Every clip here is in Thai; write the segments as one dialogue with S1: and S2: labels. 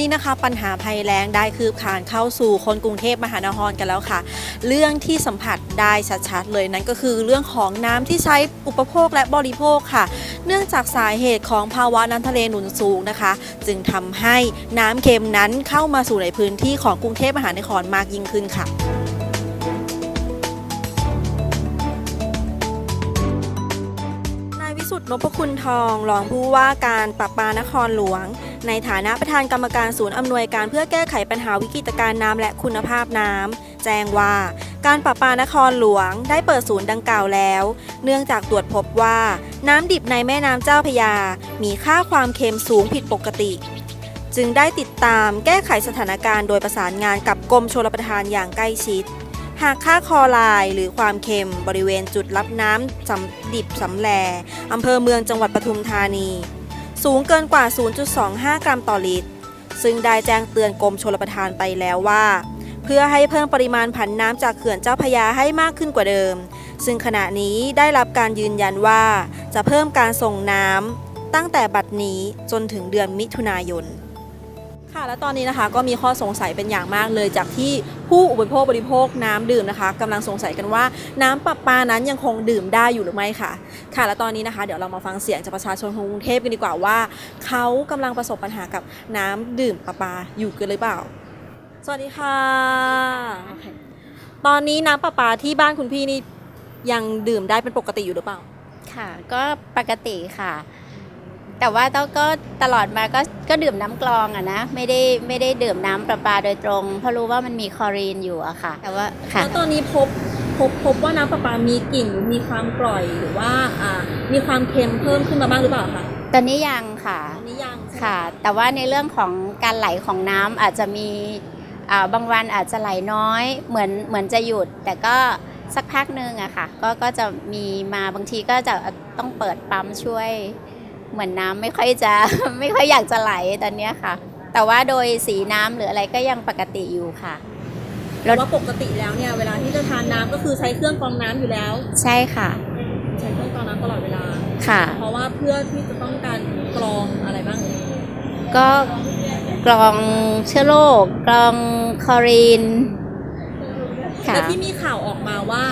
S1: นี้นะคะปัญหาภัยแล้งได้คืบคานเข้าสู่คนกรุงเทพมหานครกันแล้วค่ะ เรื่องที่สัมผัสได้ชัดๆเลยนั่นก็คือเรื่องของน้ำที่ใช้อุปโภคและบริโภคค่ะ เนื่องจากสาเหตุของภาวะน้ำทะเลหนุนสูงนะคะ จึงทำให้น้ำเค็มนั้นเข้ามาสู่ในพื้นที่ของกรุงเทพมหานครมากยิ่งขึ้นค่ะนายวิสุทธ์นพคุณทองรองผู้ว่าการปราปานครหลวง ในฐานะประธานกรรมการศูนย์อำนวยการเพื่อแก้ไขปัญหาวิกฤตการณ์น้ำและคุณภาพน้ำแจ้งว่าการปราปานครหลวงได้เปิดศูนย์ดังกล่าวแล้ว เนื่องจากตรวจพบว่า น้ำดิบในแม่น้ำเจ้าพยา มีค่าความเค็มสูงผิดปกติ จึงได้ติดตามแก้ไขสถานการณ์โดยประสานงานกับกรมชลประทานอย่างใกล้ชิด หากค่าคอลน์หรือความเค็มบริเวณจุดรับน้ำสำดิบสำแลอำเภอเมืองจังหวัดปทุมธานี สูงเกินกว่า 0.25 กรัมต่อลิตร ซึ่งได้แจ้งเตือนกรมชลประทานไปแล้วว่า เพื่อให้เพิ่มปริมาณผันน้ำจากเขื่อนเจ้าพยาให้มากขึ้นกว่าเดิม ซึ่งขณะนี้ได้รับการยืนยันว่า จะเพิ่มการส่งน้ำตั้งแต่บัดนี้จนถึงเดือนมิถุนายน ค่ะและตอนนี้นะคะก็มีข้อสงสัยเป็นอย่างมากเลยจากที่ผู้อุปโภคบริโภคน้ำดื่มนะคะกำลังสงสัยกันว่าน้ำประปานั้นยังคงดื่มได้อยู่หรือไม่ค่ะ ค่ะและตอนนี้นะคะ เดี๋ยวเรามาฟังเสียงจากประชาชนของกรุงเทพกันดีกว่าว่า เขากำลังประสบปัญหากับน้ำดื่มประปาอยู่กันหรือเปล่า สวัสดีค่ะโอเคตอนนี้น้ำประปาที่บ้านคุณพี่นี่ยังดื่มได้เป็นปกติอยู่หรือเปล่า
S2: ค่ะ ก็ปกติค่ะ แต่ว่าต้องก็ตลอดมาก็ก็ดื่มน้ำกรองอะนะไม่ได้ไม่ได้ดื่มน้ำประปาโดยตรง เพราะรู้ว่ามันมีคลอรีนอยู่อะค่ะ แต่ว่าค่ะ
S1: แล้วตอนนี้พบพบพบว่าน้ำประปามีกลิ่นหรือมีความกร่อยหรือว่าอ่ามีความเค็มเพิ่มขึ้นมาบ้างหรือเปล่าคะ
S2: ตอนนี้ยังค่ะ
S1: อันนี้ยังใช่ไหม
S2: ค่ะ แต่ว่าในเรื่องของการไหลของน้ำอาจจะมีอ่าบางวันอาจจะไหลน้อย เหมือนเหมือนจะหยุด แต่ก็สักพักหนึ่งอะค่ะ ก็ก็จะมีมาบางทีก็จะต้องเปิดปั๊มช่วย เหมือนน้ำไม่ค่อยจะ ไม่ค่อยอยากจะไหลตอนเนี้ยค่ะ แต่ว่าโดยสีน้ำหรืออะไรก็ยังปกติอยู่ค่ะ
S1: แต่ว่าปกติแล้วเนี่ยเวลาที่จะทานน้ำก็คือใช้เครื่องกรองน้ำอยู่แล้ว
S2: ใช่ค่ะ
S1: ใช้เครื่องกรองน้ำตลอดเวลา
S2: ค่ะ
S1: เพราะว่าเพื่อที่จะต้องการกรองอะไรบ้างเอ่ย
S2: ก็กรองเชื้อโรคกรองคลอรีน ค่ะ
S1: และที่มีข่าวออกมาว่า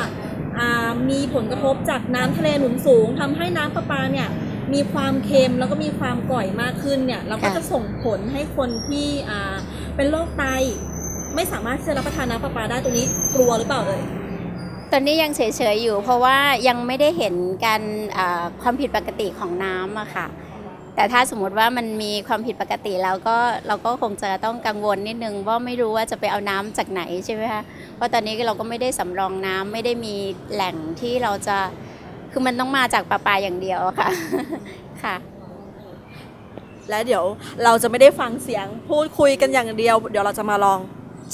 S1: อ่ามีผลกระทบจากน้ำทะเลหนุนสูงทำให้น้ำประปาเนี่ย มีความเค็มแล้วก็มีความกร่อยมากขึ้นเนี่ยเราก็
S2: ค่ะ
S1: จะส่งผลให้คนที่อ่าเป็นโรคไต ไม่สามารถที่จะรับประทานน้ำประปาได้ตรงนี้กลัวหรือเปล่าเอ่ย
S2: ตอนนี้ยังเฉยๆอยู่ เพราะว่ายังไม่ได้เห็นการอ่าความผิดปกติของน้ำอะค่ะ แต่ถ้าสมมติว่ามันมีความผิดปกติแล้วก็เราก็คงจะต้องกังวลนิดนึงว่าไม่รู้ว่าจะไปเอาน้ำจากไหนใช่ไหมคะเพราะตอนนี้เราก็ไม่ได้สำรองน้ำไม่ได้มีแหล่งที่เราจะ คือมันต้องมาจากประปาอย่างเดียวอะค่ะค่ะ
S1: และเดี๋ยวเราจะไม่ได้ฟังเสียงพูดคุยกันอย่างเดียว เดี๋ยวเราจะมาลอง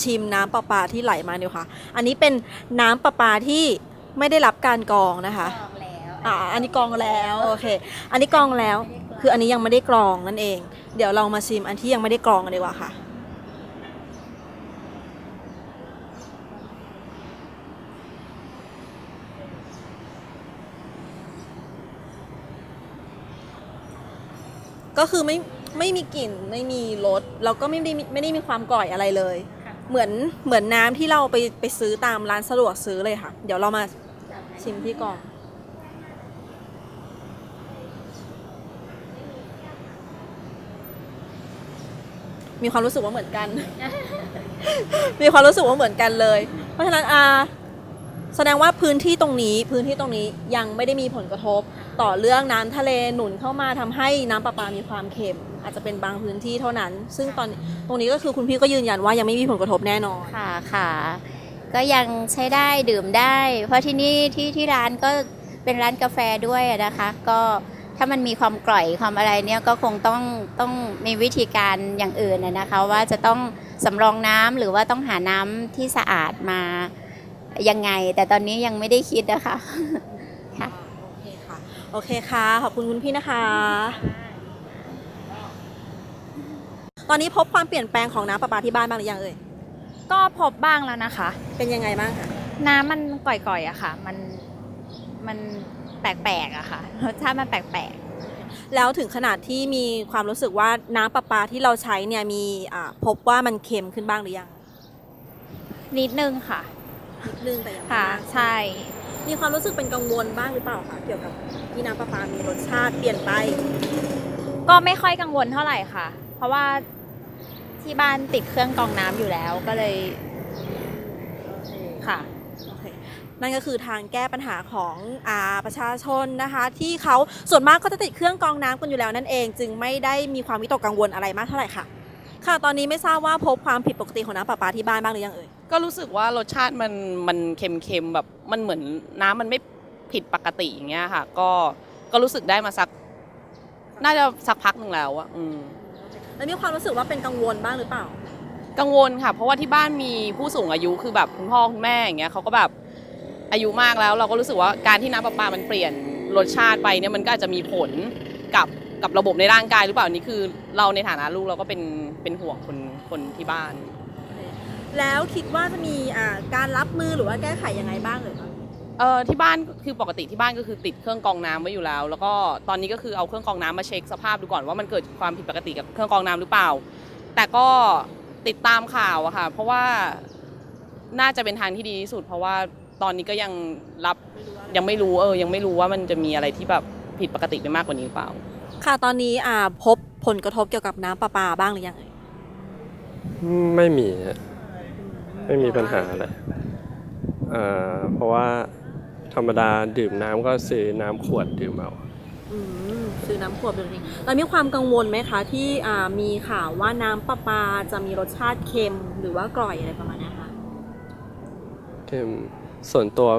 S1: ชิมน้ำประปาที่ไหลมาดีกว่าค่ะ อันนี้เป็นน้ำประปาที่ไม่ได้รับการกรองนะคะอ่า อันนี้กรองแล้วโอเค อันนี้กรองแล้ว คืออันนี้ยังไม่ได้กรองนั่นเอง เดี๋ยวเรามาชิมอันที่ยังไม่ได้กรองกันดีกว่าค่ะ ก็คือไม่ไม่มีกลิ่นไม่มีรสแล้วก็ไม่ได้ไม่ได้มีความกร่อยอะไรเลย เหมือนเหมือนน้ำที่เราไปไปซื้อตามร้านสะดวกซื้อเลยค่ะ เดี๋ยวเรามาชิมที่กล่องมีความรู้สึกว่าเหมือนกัน มีความรู้สึกว่าเหมือนกันเลย เพราะฉะนั้นอา แสดงว่าพื้นที่ตรงนี้พื้นที่ตรงนี้ยังไม่ได้มีผลกระทบ ต่อเรื่องน้ำทะเลหนุนเข้ามาทำให้น้ำประปามีความเค็ม อาจจะเป็นบางพื้นที่เท่านั้น ซึ่งตอนตรงนี้ก็คือคุณพี่ก็ยืนยันว่ายังไม่มีผลกระทบแน่นอน
S2: ค่ะค่ะ ก็ยังใช้ได้ดื่มได้ เพราะที่นี่ที่ที่ร้านก็เป็นร้านกาแฟด้วยอะนะคะ ก็ถ้ามันมีความกร่อยความอะไรเนี่ยก็คงต้องต้องมีวิธีการอย่างอื่นอะนะคะ ว่าจะต้องสำรองน้ำหรือว่าต้องหาน้ำที่สะอาดมา ยังไง แต่ตอนนี้ยังไม่ได้คิดนะคะค่ะ
S1: โอเคค่ะ โอเคค่ะ ขอบคุณคุณพี่นะคะ ตอนนี้พบความเปลี่ยนแปลงของน้ำประปาที่บ้านบ้างหรือยังเอ่ย
S3: ก็พบบ้างแล้วนะคะ
S1: เป็นยังไงบ้างคะ
S3: น้ำมันก่อยๆอะค่ะ มันมันแปลกๆอะค่ะรสชาติมันแปลก
S1: แล้วถึงขนาดที่มีความรู้สึกว่าน้ำประปาที่เราใช้เนี่ยมีอ่าพบว่ามันเค็มขึ้นบ้างหรือยัง
S3: นิดนึงค่ะ
S1: นิดนึงแต่ยังไม่
S3: ค่ะ
S1: มาก
S3: ใช่
S1: มีความรู้สึกเป็นกังวลบ้างหรือเปล่าคะเกี่ยวกับที่น้ำประปามีรสชาติเปลี่ยนไป
S3: ก็ไม่ค่อยกังวลเท่าไหร่ค่ะ เพราะว่าที่บ้านติดเครื่องกรองน้ำอยู่แล้วก็เลยค่ะ
S1: โอเคนั่นก็คือทางแก้ปัญหาของอาประชาชนนะคะ ที่เขาส่วนมากก็จะติดเครื่องกรองน้ำกันอยู่แล้วนั่นเอง จึงไม่ได้มีความวิตกกังวลอะไรมากเท่าไหร่ค่ะ ค่ะตอนนี้ไม่ทราบว่าพบความผิดปกติของน้ำประปาที่บ้านบ้างหรือยังเอ่ย
S4: ก็รู้สึกว่ารสชาติมันมันเค็มๆแบบมันเหมือนน้ำมันไม่ผิดปกติอย่างเงี้ยค่ะ ก็ก็รู้สึกได้มาสัก น่าจะสักพักหนึ่งแล้วอะอืม
S1: แล้วมีความรู้สึกว่าเป็นกังวลบ้างหรือเปล่า
S4: กังวลค่ะ เพราะว่าที่บ้านมีผู้สูงอายุคือแบบคุณพ่อคุณแม่อย่างเงี้ยเขาก็แบบอายุมากแล้ว เราก็รู้สึกว่าการที่น้ำประปามันเปลี่ยนรสชาติไปเนี่ยมันก็อาจจะมีผลกับ กับระบบในร่างกายหรือเปล่านี่คือ เราในฐานะลูกเราก็เป็นเป็นห่วงคนคนที่บ้าน
S1: แล้วคิดว่าจะมีอ่าการรับมือหรือว่าแก้ไขยังไงบ้างเลยคะ
S4: เออที่บ้านคือปกติที่บ้านก็คือติดเครื่องกรองน้ำไว้อยู่แล้ว แล้วก็ตอนนี้ก็คือเอาเครื่องกรองน้ำมาเช็คสภาพดูก่อนว่ามันเกิดความผิดปกติกับเครื่องกรองน้ำหรือเปล่า แต่ก็ติดตามข่าวอะค่ะ เพราะว่าน่าจะเป็นทางที่ดีที่สุด เพราะว่าตอนนี้ก็ยังรับยังไม่รู้เออยังไม่รู้ว่ามันจะมีอะไรที่แบบผิดปกติไปมากกว่านี้หรือเปล่า
S1: ค่ะตอนนี้อ่าพบผลกระทบเกี่ยวกับน้ำประปาบ้างหรือยังเอ่ย
S5: ไม่มีฮะไม่มีปัญหาอะไรเอ่อเพราะว่าธรรมดาดื่มน้ำก็ซื้อน้ำขวดดื่มเอา
S1: อืมซื้อน้ำขวดเป็นจริงแล้วมีความกังวลไหมคะที่อ่ามีข่าวว่าน้ำประปาจะมีรสชาติเค็มหรือว่ากร่อยอะไรประมาณเนี้ยค่ะ
S5: เค็มส่วนตัว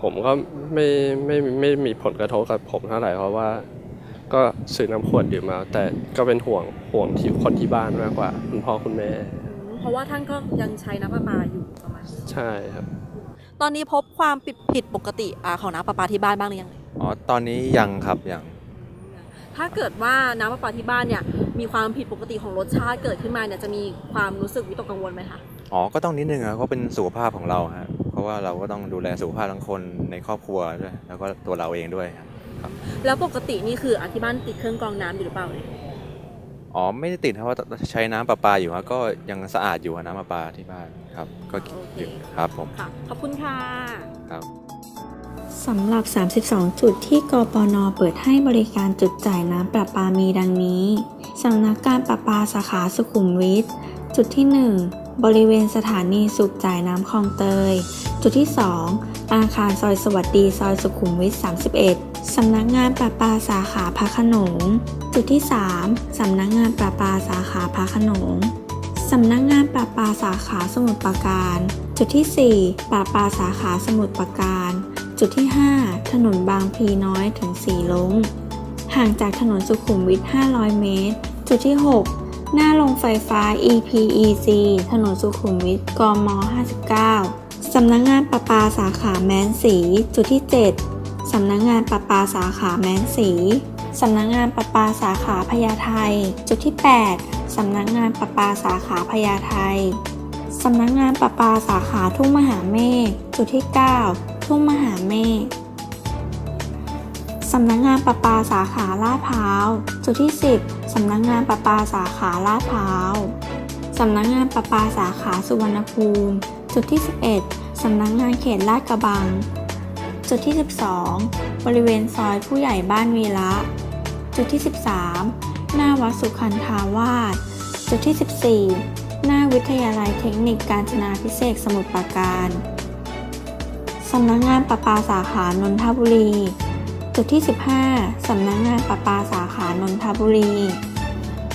S5: ผมก็ไม่ไม่ไม่ไม่มีผลกระทบกับผมเท่าไหร่เพราะว่า ก็ซื้อน้ำขวดดื่มเอาแต่ก็เป็นห่วงห่วงที่คนที่บ้านมากกว่า คุณพ่อคุณแม่
S1: อืมเพราะว่าท่านก็ยังใช้น้ำประปาอยู่ประมาณนี้
S5: ใช่ครับ
S1: ตอนนี้พบความผิดผิดปกติอ่าของน้ำประปาที่บ้านบ้างหรือยังเอ่ย
S6: อ๋อตอนนี้ยังครับยัง
S1: ถ้าเกิดว่าน้ำประปาที่บ้านเนี่ยมีความผิดปกติของรสชาติเกิดขึ้นมาเนี่ยจะมีความรู้สึกวิตกกังวลไหมคะ
S6: อ๋อก็ต้องนิดนึงครับเพราะเป็นสุขภาพของเราฮะเพราะว่าเราก็ต้องดูแลสุขภาพทั้งคนในครอบครัวด้วยแล้วก็ตัวเราเองด้วยครับ
S1: แล้วปกตินี่คืออะที่บ้านติดเครื่องกรองน้ำอยู่หรือเปล่าเนี่ย
S6: อ๋อไม่ได้ติดครับว่าใช้น้ำประปาอยู่ครับก็ยังสะอาดอยู่ครับน้ำประปาที่บ้านครับ ก็อยู่ครับผม
S1: ค่ะ ขอบคุณค่ะ
S6: ครับ
S7: สำหรับ 32 จุดที่กปน เปิดให้บริการจุดจ่ายน้ำประปามีดังนี้ สำนักการประปาสาขาสุขุมวิท จุดที่ 1 บริเวณสถานีสูบจ่ายน้ำคลองเตย จุดที่ 2 อาคารซอยสวัสดีซอยสุขุมวิท 31 สำนักงานประปาสาขาพระขนง จุดที่ 3 สำนักงานประปาสาขาพระขนงสำนักงานประปาสาขาสมุทรปราการ จุดที่ 4ประปาสาขาสมุทรปราการ จุดที่ 5 ถนนบางพีน้อยถึงสีลงห่างจากถนนสุขุมวิท 500 เมตร จุดที่ 6 หน้าโรงไฟฟ้า EPEC ถนนสุขุมวิทกม 59สำนักงานประปาสาขาแมนสี จุดที่ 7 สำนักงานประปาสาขาแมนสีสำนักงานประปาสาขาพญาไทจุดที่ 8 สำนักงานประปาสาขาพญาไทสำนักงานประปาสาขาทุ่งมหาเมฆจุดที่ 9 ทุ่งมหาเมฆสำนักงานประปาสาขาลาดพร้าว จุดที่ 10 สำนักงานประปาสาขาลาดพร้าวสำนักงานประปาสาขาสุวรรณภูมิ จุดที่ 11 สำนักงานเขตลาดกระบัง จุดที่ 12 บริเวณซอยผู้ใหญ่บ้านวีระ จุดที่ 13 หน้าวัดสุขันธาวาส จุดที่ 14 หน้าวิทยาลัยเทคนิคการจนาพิเศษสมุทรปราการ สำนักงานประปาสาขานนทบุรี จุดที่ 15 สำนักงานประปาสาขานนทบุรี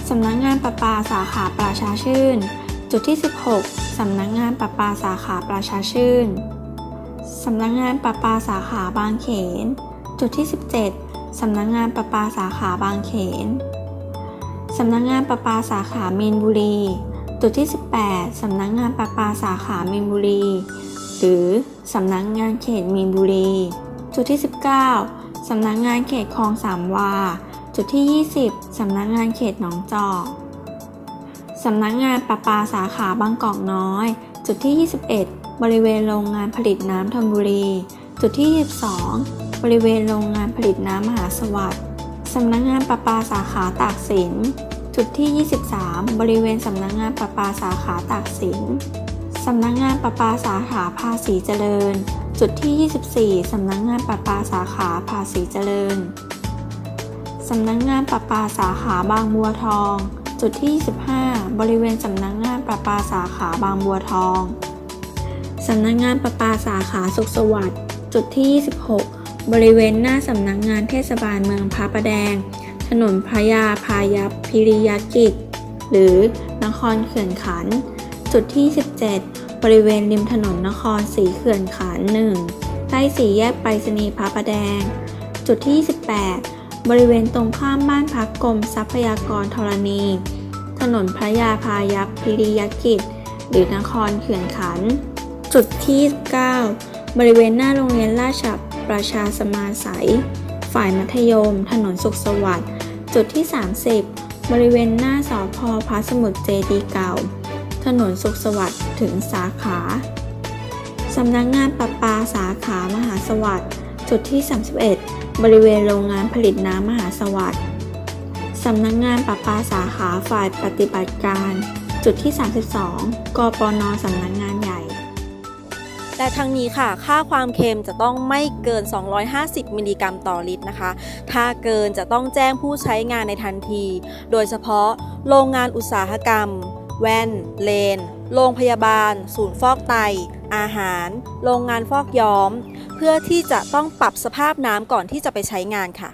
S7: สำนักงานประปาสาขาประชาชื่น จุดที่ 16 สำนักงานประปาสาขาประชาชื่น สำนักงานประปาสาขาบางเขน จุดที่ 17 สำนักงานประปาสาขาบางเขน สำนักงานประปาสาขามีนบุรี จุดที่ 18 สำนักงานประปาสาขามีนบุรี หรือสำนักงานเขตมีนบุรี จุดที่ 19 สำนักงานเขตคลองสามวา จุดที่ 20 สำนักงานเขตหนองจอกสำนักงานประปาสาขาบางกอกน้อย จุดที่ 21 บริเวณโรงงานผลิตน้ำธนบุรี จุดที่ 22 บริเวณโรงงานผลิตน้ำมหาสวัสดิ์สำนักงานประปาสาขาตากสิน จุดที่ 23 บริเวณสำนักงานประปาสาขาตากสินสำนักงานประปาสาขาภาษีเจริญ จุดที่ 24 สำนักงานประปาสาขาภาษีเจริญสำนักงานประปาสาขาบางบัวทอง จุดที่ 25 บริเวณสำนักงานประปาสาขาบางบัวทอง สำนักงานประปาสาขาสุขสวัสดิ์ จุดที่ 26 บริเวณหน้าสำนักงานเทศบาลเมืองพระประแดง ถนนพระยาพายัพพิริยกิจ หรือนครเขื่อนขัน จุดที่ 17 บริเวณริมถนนนครศรีเขื่อนขันธ์1ใต้สี่แยกไปรษณีย์พระประแดง จุดที่ 18 บริเวณตรงข้ามบ้านพักกรมทรัพยากรธรณี ถนนพระยาพายัพพิริยกิจ หรือนครเขื่อนขันธ์ จุดที่ 9 บริเวณหน้าโรงเรียนราชประชาสมาสัย ฝ่ายมัธยม ถนนสุขสวัสดิ์ จุดที่ 30 บริเวณหน้าสอพอพระสมุทรเจดีเก่า ถนนสุขสวัสดิ์ถึงสาขา สำนักงานประปาสาขามหาสวัสดิ์ จุดที่ 31 บริเวณโรงงานผลิตน้ำมหาสวัสดิ์สำนักงานประปาสาขาฝ่ายปฏิบัติการ จุดที่ 32 กปนสำนักงาน
S1: แต่ทั้งนี้ค่ะ ค่าความเค็มจะต้องไม่เกิน 250 มิลลิกรัมต่อลิตรนะคะ ถ้าเกินจะต้องแจ้งผู้ใช้งานในทันที โดยเฉพาะโรงงานอุตสาหกรรม แว่น เลน โรงพยาบาล ศูนย์ฟอกไต อาหาร โรงงานฟอกย้อม เพื่อที่จะต้องปรับสภาพน้ำก่อนที่จะไปใช้งานค่ะ